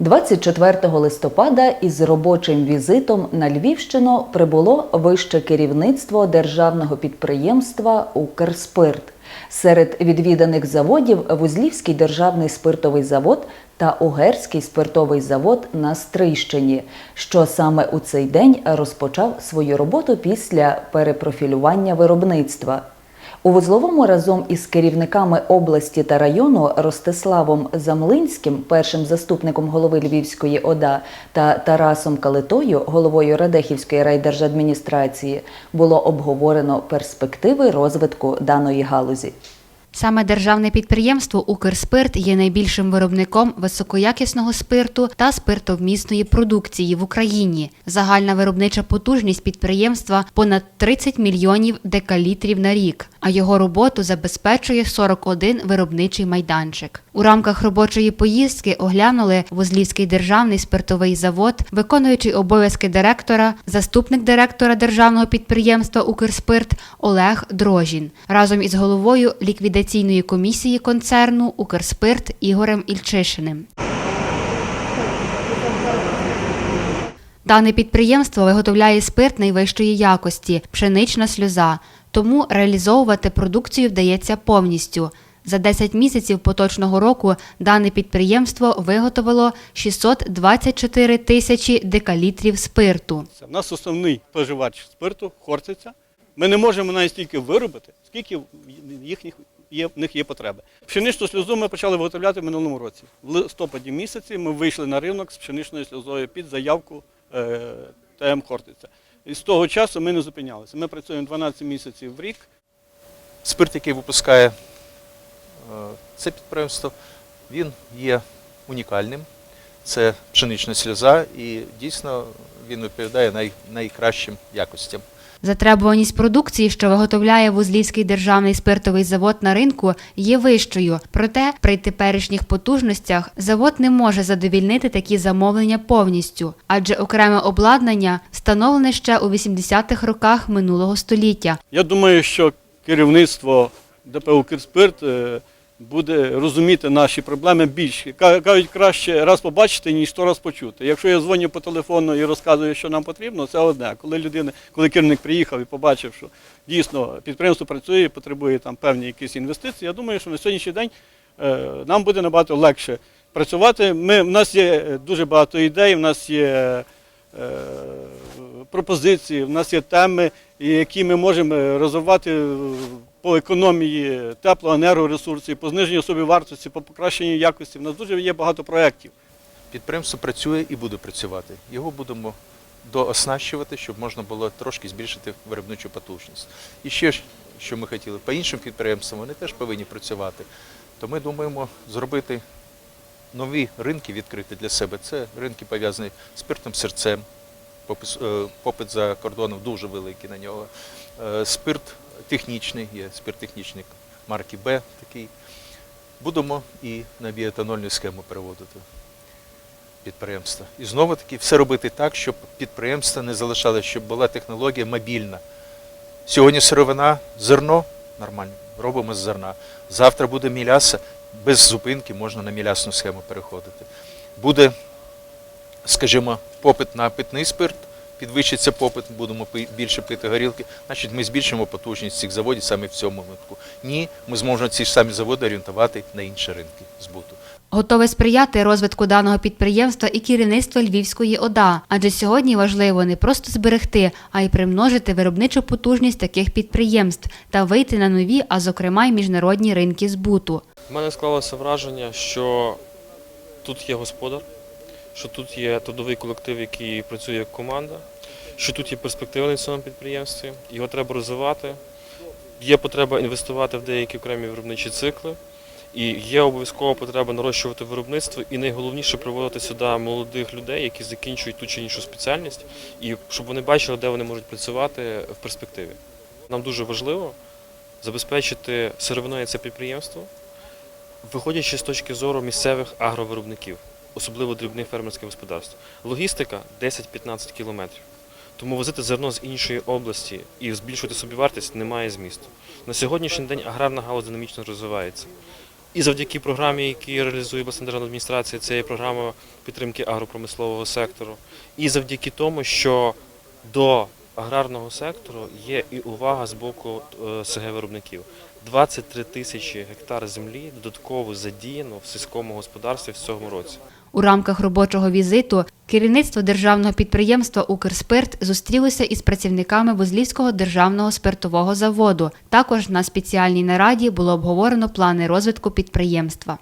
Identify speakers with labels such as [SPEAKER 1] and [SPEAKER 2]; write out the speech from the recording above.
[SPEAKER 1] 24 листопада із робочим візитом на Львівщину прибуло вище керівництво державного підприємства Укрспирт. Серед відвіданих заводів Вузлівський державний спиртовий завод та Угерський спиртовий завод на Стрийщині, що саме у цей день розпочав свою роботу після перепрофілювання виробництва. У вузловому разом із керівниками області та району Ростиславом Замлинським, першим заступником голови Львівської ОДА, та Тарасом Калитою, головою Радехівської райдержадміністрації, було обговорено перспективи розвитку даної галузі.
[SPEAKER 2] Саме державне підприємство Укрспирт є найбільшим виробником високоякісного спирту та спиртовмісної продукції в Україні. Загальна виробнича потужність підприємства понад 30 мільйонів декалітрів на рік, а його роботу забезпечує 41 виробничий майданчик. У рамках робочої поїздки оглянули Вузлівський державний спиртовий завод, виконуючий обов'язки директора, заступник директора державного підприємства Укрспирт Олег Дрожін разом із головою ліквідаційної комісії концерну Укрспирт Ігорем Ільчишиним. Дане підприємство виготовляє спирт найвищої якості пшенична сльоза, тому реалізовувати продукцію вдається повністю. За 10 місяців поточного року дане підприємство виготовило 624 тисячі декалітрів спирту.
[SPEAKER 3] Це в нас основний споживач спирту Хортиця. Ми не можемо навіть стільки виробити, скільки їхніх є, в них є потреби. Пшеничну сльозу ми почали виготовляти в минулому році. В листопаді місяці ми вийшли на ринок з пшеничною сльозою під заявку е, ТМ Хортиця. І з того часу ми не зупинялися. Ми працюємо 12 місяців в рік.
[SPEAKER 4] Спирт, який випускає це підприємство, він є унікальним. Це пшенична сльоза і дійсно він відповідає най, найкращим якостям.
[SPEAKER 2] Затребуваність продукції, що виготовляє Вузлівський державний спиртовий завод на ринку, є вищою. Проте при теперішніх потужностях завод не може задовільнити такі замовлення повністю, адже окреме обладнання встановлене ще у 80-х роках минулого століття.
[SPEAKER 3] Я думаю, що керівництво ДП «Укрспирт» е, буде розуміти наші проблеми більше. Кажуть, краще раз побачити, ніж сто раз почути. Якщо я дзвоню по телефону і розказую, що нам потрібно, це одне. Коли людина, коли керівник приїхав і побачив, що дійсно підприємство працює, потребує там певні якісь інвестиції, я думаю, що на сьогоднішній день е, нам буде набагато легше працювати. Ми, в нас є дуже багато ідей, в нас є е, пропозиції, в нас є теми, які ми можемо е, розвивати е, по економії теплого енергоресурсів, по зниженню собівартості, по покращенню якості. У нас дуже є багато проєктів.
[SPEAKER 4] Підприємство працює і буде працювати. Його будемо дооснащувати, щоб можна було трошки збільшити виробничу потужність. І ще що ми хотіли, по іншим підприємствам вони теж повинні працювати. То ми думаємо зробити нові ринки відкрити для себе. Це ринки пов'язані з спиртом серцем. Е, Попит за кордоном дуже великий на нього. Е, Спирт технічний, є спирт технічний марки Б такий. Будемо і на біоетанольну схему переводити підприємства. І знову таки все робити так, щоб підприємства не залишали, щоб була технологія мобільна. Сьогодні сировина, зерно нормально, робимо з зерна. Завтра буде міляса, без зупинки можна на мілясну схему переходити. Буде, скажімо, попит на питний спирт, підвищиться попит, будемо пи- більше пити горілки, значить ми збільшимо потужність цих заводів саме в цьому випадку. Ні, ми зможемо ці ж самі заводи орієнтувати на інші ринки збуту.
[SPEAKER 2] Готове сприяти розвитку даного підприємства і керівництво Львівської ОДА, адже сьогодні важливо не просто зберегти, а й примножити виробничу потужність таких підприємств та вийти на нові, а зокрема й міжнародні ринки збуту.
[SPEAKER 5] У мене склалося враження, що тут є господар, що тут є трудовий колектив, який працює як команда, що тут є перспективи на цьому підприємстві, його треба розвивати. Є потреба інвестувати в деякі окремі виробничі цикли, і є обов'язкова потреба нарощувати виробництво, і найголовніше приводити сюди молодих людей, які закінчують ту чи іншу спеціальність, і щоб вони бачили, де вони можуть працювати в перспективі. Нам дуже важливо забезпечити сировиною це підприємство, Виходячи з точки зору місцевих агровиробників, особливо дрібних фермерських господарств, логістика 10-15 кілометрів. Тому возити зерно з іншої області і збільшувати собівартість немає змісту. На сьогоднішній день аграрна галузь динамічно розвивається. І завдяки програмі, яку реалізує обласна державна адміністрація, це є програма підтримки агропромислового сектору. І завдяки тому, що до аграрного сектору є і увага з боку е, СГ-виробників. 23 тисячі гектар землі додатково задіяно в сільському господарстві в цьому році.
[SPEAKER 2] У рамках робочого візиту керівництво державного підприємства Укрспирт зустрілося із працівниками Вузлівського державного спиртового заводу. Також на спеціальній нараді було обговорено плани розвитку підприємства.